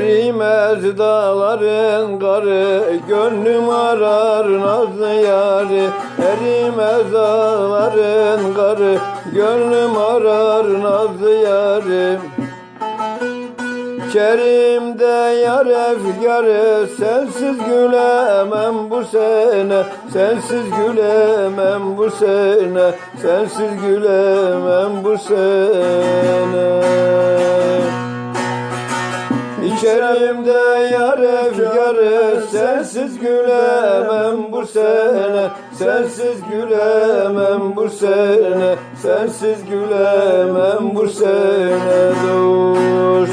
Erimez dağların karı Gönlüm arar nazlı yari Erimez dağların karı Gönlüm arar nazlı yari Kerim'de yar efkarı Sensiz gülemem bu sene. Sensiz gülemem bu sene Sensiz gülemem bu sene İçerimde yar efkarı Sensiz gülemem bu sene. Sensiz gülemem bu sene. Sensiz gülemem bu sene. Dur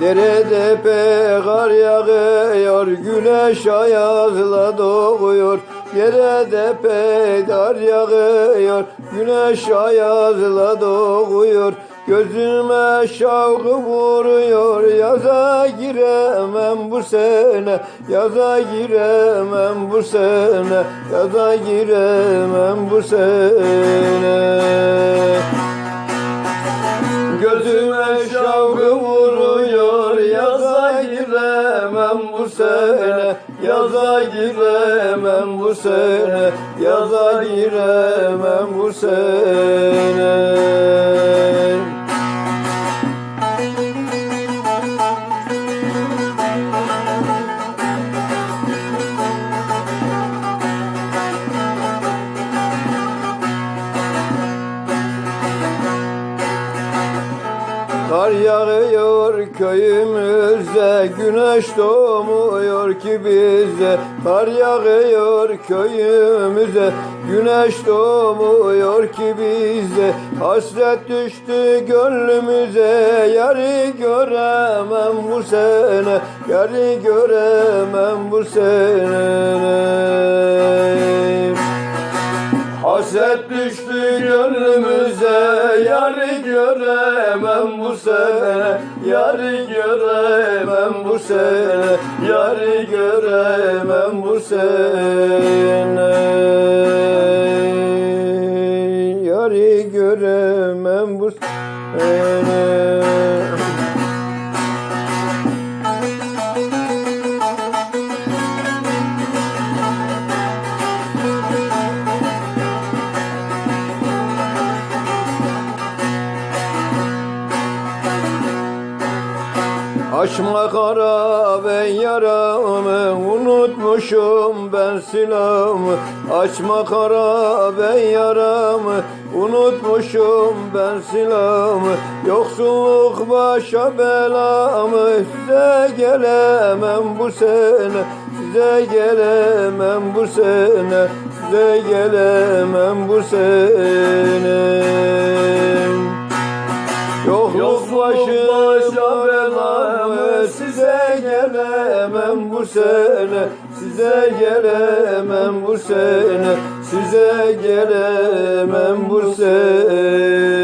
Derede pe kar yağıyor, güneş ayazla doğuyor. Derede pe dar yağıyor, güneş ayazla doğuyor. Gözüme şavkı vuruyor, yaza giremem bu sene, yaza giremem bu sene, yaza giremem bu sene. Gözüme şavkı bu sene Yaza giremem bu sene Yaza giremem bu sene yağıyor köyümüzde Güneş doğmuyor ki bize. Kar yağıyor köyümüze Güneş doğmuyor ki bize. Hasret düştü gönlümüze Yarı göremem bu sene Yarı göremem bu sene. Haset düştü gönlümüze Yarı göremem bu sene Yarı göremem bu sene Yarı göremem bu sene Açma kara ben yaramı Unutmuşum ben silahımı. Açma kara ben yaramı Unutmuşum ben silahımı. Yoksulluk başa belamı Size gelemem bu sene. Size gelemem bu sene Size gelemem bu sene. Yokluk başına belamı size gelemem bu sene. Size gelemem bu sene. Size gelemem bu sene